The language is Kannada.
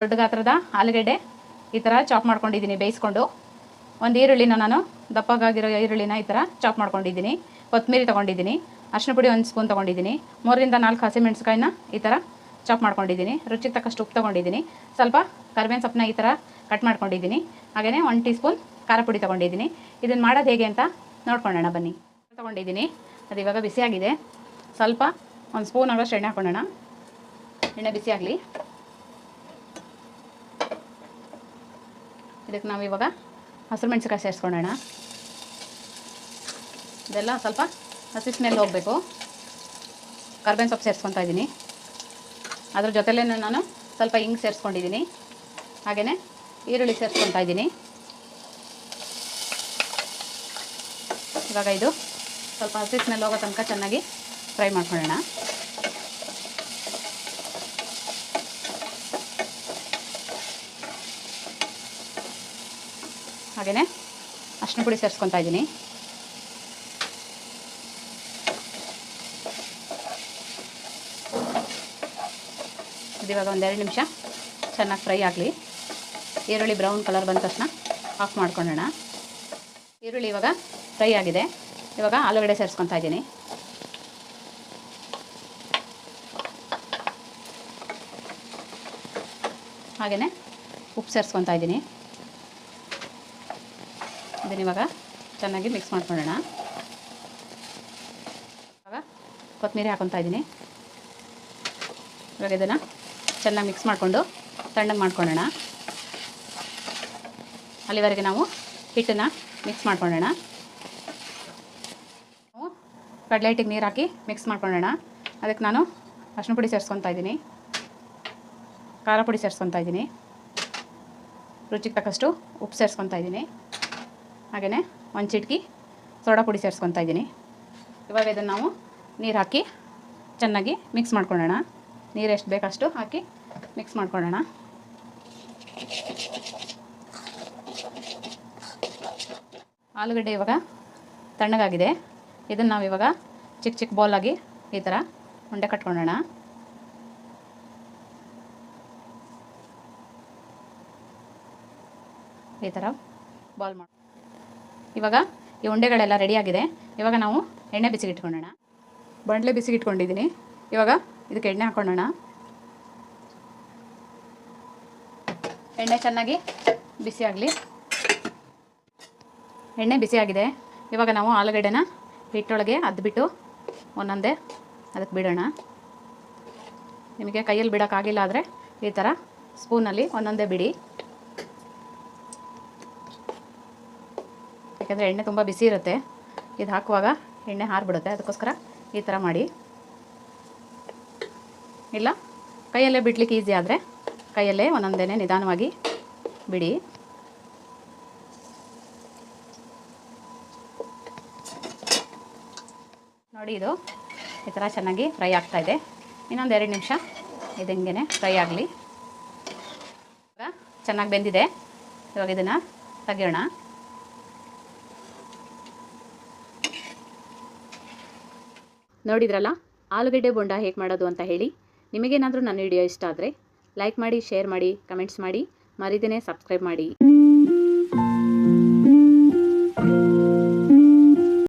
ದೊಡ್ಡ ಗಾತ್ರದ ಆಲೂಗಡ್ಡೆ ಈ ಥರ ಚಾಪ್ ಮಾಡ್ಕೊಂಡಿದ್ದೀನಿ, ಬೇಯಿಸ್ಕೊಂಡು. ಒಂದು ಈರುಳ್ಳಿನ ನಾನು ದಪ್ಪಗಾಗಿರೋ ಈರುಳ್ಳಿನ ಈ ಥರ ಚಾಪ್ ಮಾಡ್ಕೊಂಡಿದ್ದೀನಿ. ಕೊತ್ತಂಬರಿ ತೊಗೊಂಡಿದ್ದೀನಿ ಅರಿಶಿನ ಪುಡಿ ಒಂದು ಸ್ಪೂನ್ ತೊಗೊಂಡಿದ್ದೀನಿ. ಮೂರರಿಂದ ನಾಲ್ಕು ಹಸಿಮೆಣಸಿಕಾಯಿನ ಈ ಥರ ಚಾಪ್ ಮಾಡ್ಕೊಂಡಿದ್ದೀನಿ. ರುಚಿಗೆ ತಕ್ಕಷ್ಟು ಉಪ್ಪು ತೊಗೊಂಡಿದ್ದೀನಿ. ಸ್ವಲ್ಪ ಕರ್ಬೇವಿನ ಸೊಪ್ಪನ್ನ ಈ ಥರ ಕಟ್ ಮಾಡ್ಕೊಂಡಿದ್ದೀನಿ. ಹಾಗೆಯೇ ಒಂದು ಟೀ ಸ್ಪೂನ್ ಖಾರ ಪುಡಿ ತೊಗೊಂಡಿದ್ದೀನಿ. ಇದನ್ನು ಮಾಡೋದು ಹೇಗೆ ಅಂತ ನೋಡ್ಕೊಳ್ಳೋಣ ಬನ್ನಿ. ತೊಗೊಂಡಿದ್ದೀನಿ. ಅದು ಇವಾಗ ಬಿಸಿಯಾಗಿದೆ. ಸ್ವಲ್ಪ ಒಂದು ಸ್ಪೂನ್ ಆಗೋಷ್ಟು ಎಣ್ಣೆ ಹಾಕೊಳ್ಳೋಣ. ಎಣ್ಣೆ ಬಿಸಿಯಾಗಲಿ ಇದಕ್ಕೆ ನಾವು ಇವಾಗ ಹಸಿರು ಮೆಣಸಿನ್ಕಾಯಿ ಸೇರಿಸ್ಕೊಳ್ಳೋಣ ಇದೆಲ್ಲ ಸ್ವಲ್ಪ ಹಸಿ ಸ್ಮೆಲ್ ಹೋಗಬೇಕು. ಕರ್ಬೇವಿನ ಸೊಪ್ಪು ಸೇರಿಸ್ಕೊತಾ ಇದ್ದೀನಿ. ಅದ್ರ ಜೊತೆಲೇ ನಾನು ಸ್ವಲ್ಪ ಹಿಂಗೆ ಸೇರಿಸ್ಕೊಂಡಿದ್ದೀನಿ. ಹಾಗೆಯೇ ಈರುಳ್ಳಿ ಸೇರಿಸ್ಕೊತಾ ಇದ್ದೀನಿ. ಇವಾಗ ಇದು ಸ್ವಲ್ಪ ಹಸಿ ಸ್ಮೆಲ್ ಹೋಗೋ ತನಕ ಚೆನ್ನಾಗಿ ಫ್ರೈ ಮಾಡ್ಕೊಳ್ಳೋಣ. ಹಾಗೆಯೇ ಅಷ್ಟು ಪುಡಿ ಸೇರಿಸ್ಕೊತಾ ಇದ್ದೀನಿ. ಇದು ಇವಾಗ ಒಂದೆರಡು ನಿಮಿಷ ಚೆನ್ನಾಗಿ ಫ್ರೈ ಆಗಲಿ. ಈರುಳ್ಳಿ ಬ್ರೌನ್ ಕಲರ್ ಬಂದ ತಕ್ಷಣ ಆಫ್ ಮಾಡ್ಕೊಳ್ಳೋಣ ಈರುಳ್ಳಿ ಇವಾಗ ಫ್ರೈ ಆಗಿದೆ. ಇವಾಗ ಆಲೂಗಡ್ಡೆ ಸೇರಿಸ್ಕೊತಾ ಇದ್ದೀನಿ. ಹಾಗೆಯೇ ಉಪ್ಪು ಸೇರಿಸ್ಕೊತಾ ಇದ್ದೀನಿ. ಇದನ್ನ ಇವಾಗ. ಚೆನ್ನಾಗಿ ಮಿಕ್ಸ್ ಮಾಡ್ಕೊಳ್ಳೋಣ. ಇವಾಗ ಕೊತ್ತಂಬರಿ ಹಾಕೊತಾ ಇದ್ದೀನಿ. ಇವಾಗ ಇದನ್ನು ಚೆನ್ನಾಗಿ ಮಿಕ್ಸ್ ಮಾಡಿಕೊಂಡು ತಣ್ಣಗೆ ಮಾಡ್ಕೊಳ್ಳೋಣ. ಅಲ್ಲಿವರೆಗೆ ನಾವು ಹಿಟ್ಟನ್ನು ಮಿಕ್ಸ್ ಮಾಡ್ಕೊಳ್ಳೋಣ. ನಾವು ಕಡಲೆ ಹಿಟ್ಟಿಗೆ ನೀರು ಹಾಕಿ ಮಿಕ್ಸ್ ಮಾಡ್ಕೊಳ್ಳೋಣ. ಅದಕ್ಕೆ ನಾನು ಅರಿಶಿನ ಪುಡಿ ಸೇರಿಸ್ಕೊತಾ ಇದ್ದೀನಿ. ಖಾರ ಪುಡಿ ಸೇರಿಸ್ಕೊತಾ ಇದ್ದೀನಿ. ರುಚಿಗೆ ತಕ್ಕಷ್ಟು ಉಪ್ಪು ಸೇರಿಸ್ಕೊತಾ ಇದ್ದೀನಿ. ಹಾಗೆಯೇ ಒಂದು ಚಿಟಕಿ ಸೋಡಾ ಪುಡಿ ಸೇರಿಸ್ಕೊತಾ ಇದ್ದೀನಿ. ಇವಾಗ ಇದನ್ನು ನಾವು ನೀರು ಹಾಕಿ ಚೆನ್ನಾಗಿ ಮಿಕ್ಸ್ ಮಾಡ್ಕೊಳ್ಳೋಣ. ನೀರು ಎಷ್ಟು ಬೇಕಷ್ಟು ಹಾಕಿ ಮಿಕ್ಸ್ ಮಾಡ್ಕೊಳ್ಳೋಣ. ಆಲೂಗಡ್ಡೆ ಇವಾಗ ತಣ್ಣಗಾಗಿದೆ. ಇದನ್ನು ನಾವು ಇವಾಗ ಚಿಕ್ಕ ಚಿಕ್ಕ ಬೌಲಾಗಿ ಈ ಥರ ಉಂಡೆ ಕಟ್ಕೊಳ್ಳೋಣ. ಈ ಥರ ಬಾಲ್ ಮಾಡಿ ಇವಾಗ ಈ ಉಂಡೆಗಳೆಲ್ಲ ರೆಡಿಯಾಗಿದೆ ಇವಾಗ ನಾವು ಎಣ್ಣೆ ಬಿಸಿಗೆ ಇಟ್ಕೊಳ್ಳೋಣ ಬಂಡಲೆ ಬಿಸಿಗೆ ಇಟ್ಕೊಂಡಿದ್ದೀನಿ ಇವಾಗ ಇದಕ್ಕೆ ಎಣ್ಣೆ ಹಾಕೊಳ್ಳೋಣ ಎಣ್ಣೆ ಚೆನ್ನಾಗಿ ಬಿಸಿಯಾಗಲಿ ಎಣ್ಣೆ ಬಿಸಿಯಾಗಿದೆ ಇವಾಗ ನಾವು ಆಲೂಗಡ್ಡೆನ ಹಿಟ್ಟೊಳಗೆ ಅದ್ಬಿಟ್ಟು ಒಂದೊಂದೇ ಅದಕ್ಕೆ ಬಿಡೋಣ. ನಿಮಗೆ ಕೈಯಲ್ಲಿ ಬಿಡೋಕ್ಕಾಗಿಲ್ಲ ಆದರೆ ಈ ಥರ ಸ್ಪೂನಲ್ಲಿ ಒಂದೊಂದೇ ಬಿಡಿ. ಯಾಕೆಂದರೆ ಎಣ್ಣೆ ತುಂಬ ಬಿಸಿ ಇರುತ್ತೆ. ಇದು ಹಾಕುವಾಗ ಎಣ್ಣೆ ಹಾರಿಬಿಡುತ್ತೆ. ಅದಕ್ಕೋಸ್ಕರ ಈ ಥರ ಮಾಡಿ. ಇಲ್ಲ, ಕೈಯಲ್ಲೇ ಬಿಡ್ಲಿಕ್ಕೆ ಈಸಿ ಆದರೆ ಕೈಯಲ್ಲೇ ಒಂದೊಂದೇ ನಿಧಾನವಾಗಿ ಬಿಡಿ. ನೋಡಿ ಇದು ಈ ಥರ ಚೆನ್ನಾಗಿ ಫ್ರೈ ಆಗ್ತಾ ಇದೆ. ಇನ್ನೊಂದು ಎರಡು ನಿಮಿಷ ಇದು ಹಿಂಗೆ ಫ್ರೈ ಆಗಲಿ. ಚೆನ್ನಾಗಿ ಬೆಂದಿದೆ. ಇವಾಗ ಇದನ್ನು ತೆಗಿಯೋಣ. ನೋಡಿದ್ರಲ್ಲ? ಆಲೂಗಡ್ಡೆ ಬೋಂಡ ಹೇಗೆ ಮಾಡೋದು ಅಂತ ಹೇಳಿ. ನಿಮಗೇನಾದರೂ ನನ್ನ ವಿಡಿಯೋ ಇಷ್ಟ ಆದರೆ ಲೈಕ್ ಮಾಡಿ ಶೇರ್ ಮಾಡಿ ಕಮೆಂಟ್ಸ್ ಮಾಡಿ. ಮರಿದಿನೇ ಸಬ್ಸ್ಕ್ರೈಬ್ ಮಾಡಿ.